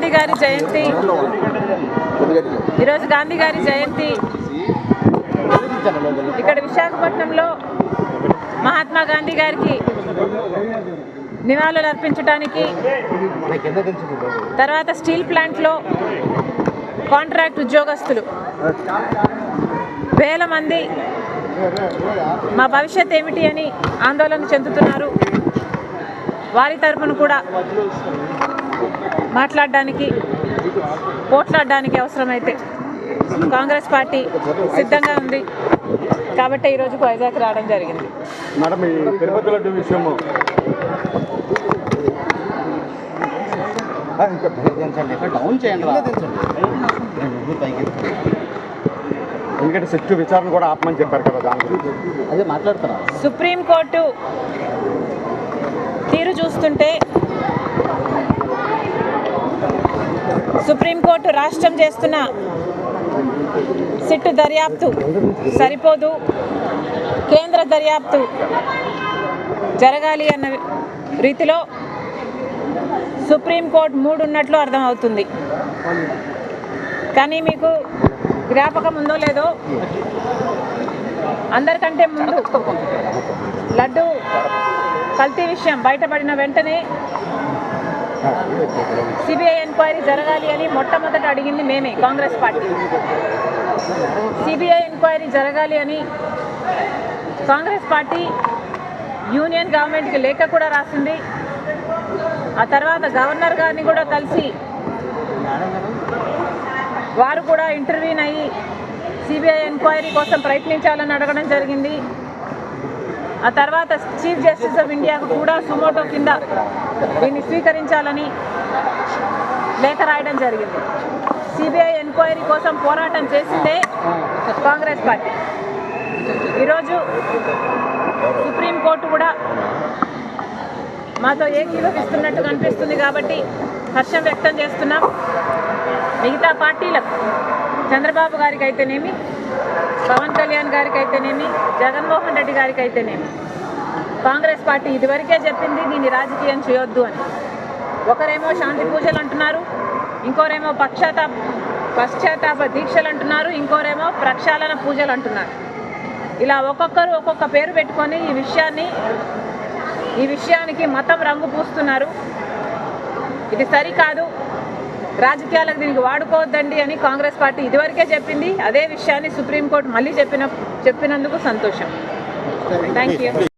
గాంధీ గారి జయంతి. ఈరోజు గాంధీ గారి జయంతి. ఇక్కడ విశాఖపట్నంలో మహాత్మా గాంధీ గారికి నివాళులు అర్పించడానికి తర్వాత స్టీల్ ప్లాంట్లో కాంట్రాక్ట్ ఉద్యోగస్తులు. వేల మంది మా భవిష్యత్ ఏమిటి అని ఆందోళన చెందుతున్నారు. వారి తరపున కూడా మాట్లాడడానికి పోట్లాడడానికి అవసరమైతే కాంగ్రెస్ పార్టీ సిద్ధంగా ఉంది. కాబట్టి ఈరోజు వైజాగ్ రావడం జరిగింది. మేడం ఈ తిరుపతి లడ్డు విషయము. డౌన్ చేయండి రా. ఎందుకంటే సెక్టు విచారణ కూడా ఆపమని చెప్పారు కదా దాని గురించి. అదే మాట్లాడతారా? సుప్రీంకోర్టు తీరు చూస్తుంటే సుప్రీంకోర్టు రాష్ట్రం చేస్తున్న సిట్టు దర్యాప్తు సరిపోదు కేంద్ర దర్యాప్తు జరగాలి అన్న రీతిలో సుప్రీంకోర్టు మూడు ఉన్నట్లు అర్థమవుతుంది. కానీ మీకు జ్ఞాపకం ఉందో లేదో అందరికంటే ముందు లడ్డు కల్తీ విషయం బయటపడిన వెంటనే సిబిఐ ఎంక్వైరీ జరగాలి అని మొట్టమొదట అడిగింది మేమే కాంగ్రెస్ పార్టీ. సిబిఐ ఎంక్వైరీ జరగాలి అని కాంగ్రెస్ పార్టీ యూనియన్ గవర్నమెంట్కి లేఖ కూడా రాసింది. ఆ తర్వాత గవర్నర్ గారిని కూడా కలిసి వారు కూడా ఇంటర్వ్యూన్ అయ్యి సిబిఐ ఎంక్వైరీ కోసం ప్రయత్నించాలని అడగడం జరిగింది. ఆ తర్వాత చీఫ్ జస్టిస్ ఆఫ్ ఇండియాకు కూడా సుమోటో కింద దీన్ని స్వీకరించాలని లేఖ రాయడం జరిగింది. సిబిఐ ఎంక్వైరీ కోసం పోరాటం చేసిందే కాంగ్రెస్ పార్టీ. ఈరోజు సుప్రీంకోర్టు కూడా మాతో ఏకీభవిస్తున్నట్టు కనిపిస్తుంది కాబట్టి హర్షం వ్యక్తం చేస్తున్నాం. మిగతా పార్టీలకు చంద్రబాబు గారికి అయితేనేమి పవన్ కళ్యాణ్ గారికి అయితేనేమి జగన్మోహన్ రెడ్డి గారికి అయితేనేమి కాంగ్రెస్ పార్టీ ఇదివరకే చెప్పింది దీన్ని రాజకీయం చేయొద్దు అని. ఒకరేమో శాంతి పూజలు అంటున్నారు ఇంకోరేమో పక్షాతాప పశ్చాత్తాప దీక్షలు అంటున్నారు ఇంకోరేమో ప్రక్షాళన పూజలు అంటున్నారు. ఇలా ఒక్కొక్కరు ఒక్కొక్క పేరు పెట్టుకొని ఈ విషయాన్ని ఈ విషయానికి మతం రంగు పూస్తున్నారు. ఇది సరికాదు రాజకీయాలకు దీనికి వాడుకోవద్దండి అని కాంగ్రెస్ పార్టీ ఇదివరకే చెప్పింది అదే విషయాన్ని సుప్రీంకోర్టు మళ్ళీ చెప్పిన చెప్పినందుకు సంతోషం. Thank you